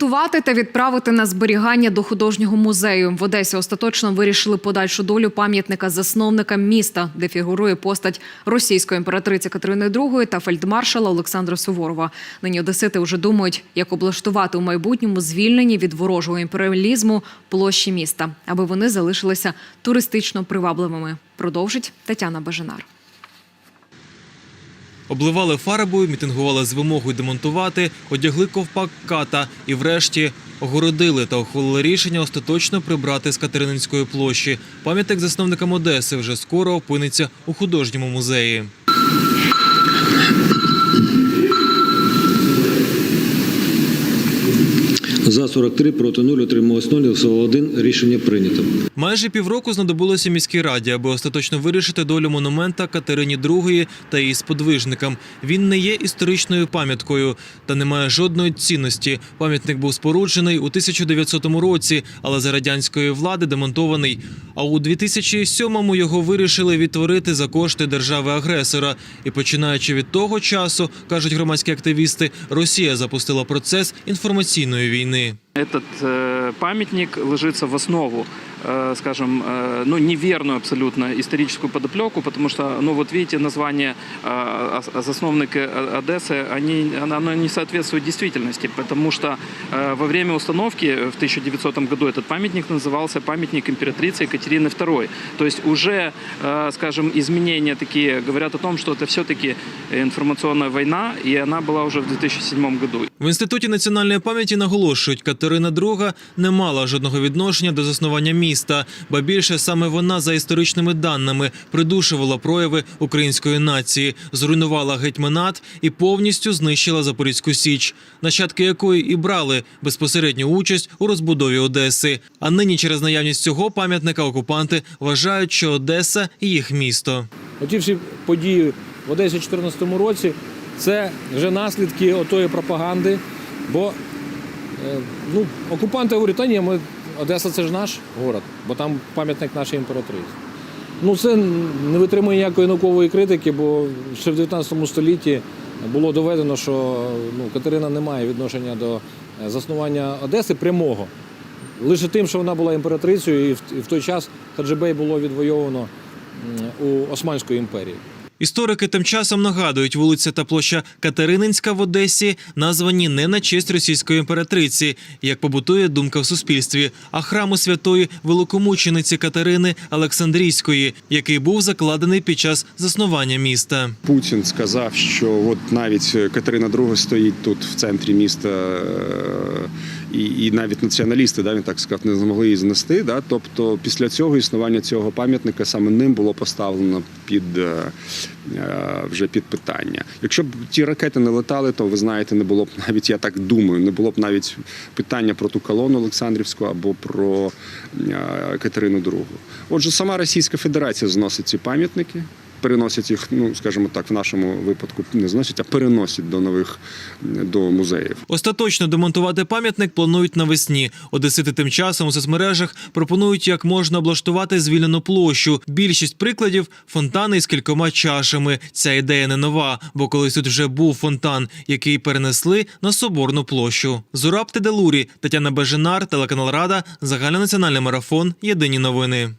демонтувати та відправити на зберігання до художнього музею. В Одесі остаточно вирішили подальшу долю пам'ятника засновникам міста, де фігурує постать російської імператриці Катерини II та фельдмаршала Олександра Суворова. Нині одесити вже думають, як облаштувати у майбутньому звільнені від ворожого імперіалізму площі міста, аби вони залишилися туристично привабливими. Продовжить Тетяна Бажанар. Обливали фарбою, мітингували з вимогою демонтувати, одягли ковпак ката і, врешті, огородили та ухвалили рішення остаточно прибрати з Катерининської площі. Пам'ятник засновникам Одеси вже скоро опиниться у художньому музеї. За 43, проти 0, утрималось 0, голосувало 1. Рішення прийнято. Майже півроку знадобилося міській раді, аби остаточно вирішити долю монумента Катерині II та її сподвижникам. Він не є історичною пам'яткою та не має жодної цінності. Пам'ятник був споруджений у 1900 році, але за радянської влади демонтований. А у 2007-му його вирішили відтворити за кошти держави-агресора. І починаючи від того часу, кажуть громадські активісти, Росія запустила процес інформаційної війни Этот э, памятник ложится в основу, э, скажем, э, ну, неверную абсолютно историческую подоплеку, потому что, ну, вот видите, название э, ос- засновники О- Одессы, они, оно оно не соответствует действительности, потому что э, во время установки в 1900 году этот памятник назывался памятник императрицы Екатерины II. То есть уже, э, скажем, изменения такие говорят о том, что это все-таки информационная война, и она была уже в 2007 году. В інституті національної пам'яті наголошують, Катерина II не мала жодного відношення до заснування міста, ба більше саме вона за історичними даними придушувала прояви української нації, зруйнувала гетьманат і повністю знищила Запорізьку Січ, нащадки якої і брали безпосередню участь у розбудові Одеси. А нині через наявність цього пам'ятника окупанти вважають, що Одеса їх місто. Оті всі події в Одесі у 2014 році це вже наслідки отої пропаганди. Бо е, ну, окупанти говорять, та ні, ми, Одеса це ж наш город, бо там пам'ятник нашій імператриці. Ну, це не витримує ніякої наукової критики, бо ще в 19 столітті було доведено, що ну, Катерина не має відношення до е, заснування Одеси прямого. Лише тим, що вона була імператрицею, і в, той час Хаджибей було відвойовано у Османської імперії. Історики тим часом нагадують, вулиця та площа Катерининська в Одесі названі не на честь російської імператриці, як побутує думка в суспільстві, а храму святої великомучениці Катерини Олександрійської, який був закладений під час заснування міста. Путін сказав, що от навіть Катерина II стоїть тут в центрі міста, е, і, і навіть націоналісти, да, він так сказав, не змогли її знести. Да? Тобто, після цього існування цього пам'ятника саме ним було поставлено під е, е, вже під питання. Якщо б ті ракети не летали, то ви знаєте, не було б навіть, я так думаю, не було б навіть питання про ту колону Олександрівську або про е, Катерину II. Отже, сама Російська Федерація зносить ці пам'ятники. Переносять їх, ну скажімо так, в нашому випадку не зносять, а переносять до нових до музеїв. Остаточно демонтувати пам'ятник планують навесні. Одесити тим часом у соцмережах пропонують, як можна облаштувати звільнену площу. Більшість прикладів фонтани із кількома чашами. Ця ідея не нова, бо колись тут вже був фонтан, який перенесли на соборну площу. Зураб Теделурі, Тетяна Бежинар, телеканал Рада, загальнонаціональний марафон. Єдині новини.